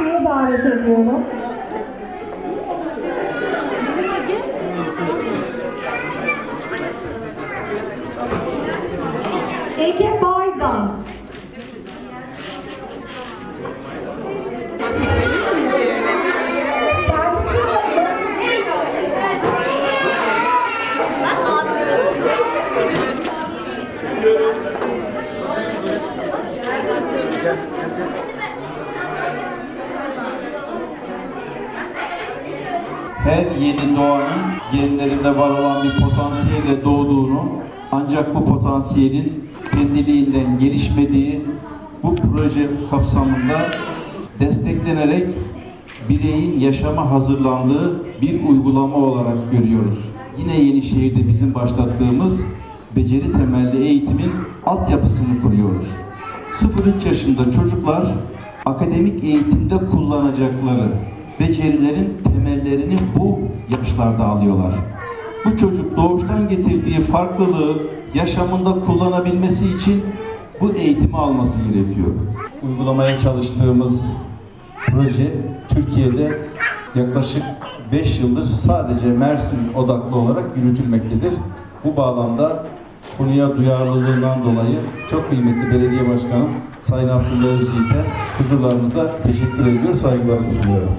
sahneye davet ediyorum. Ege Baydan. Her yeni doğanın genlerinde var olan bir potansiyelle doğduğunu ancak bu potansiyelin kendiliğinden gelişmediği bu proje kapsamında desteklenerek bireyin yaşama hazırlandığı bir uygulama olarak görüyoruz. Yine Yenişehir'de bizim başlattığımız beceri temelli eğitimin altyapısını kuruyoruz. 0-3 yaşında çocuklar akademik eğitimde kullanacakları becerilerin temellerini bu yaşlarda alıyorlar. Bu çocuk doğuştan getirdiği farklılığı yaşamında kullanabilmesi için bu eğitimi alması gerekiyor. Uygulamaya çalıştığımız proje Türkiye'de yaklaşık 5 yıldır sadece Mersin odaklı olarak yürütülmektedir. Bu bağlamda konuya duyarlılığından dolayı çok kıymetli belediye başkanım Sayın Abdullah Özyiğit'e huzurlarınızda teşekkür ediyor, saygılarımı sunuyorum.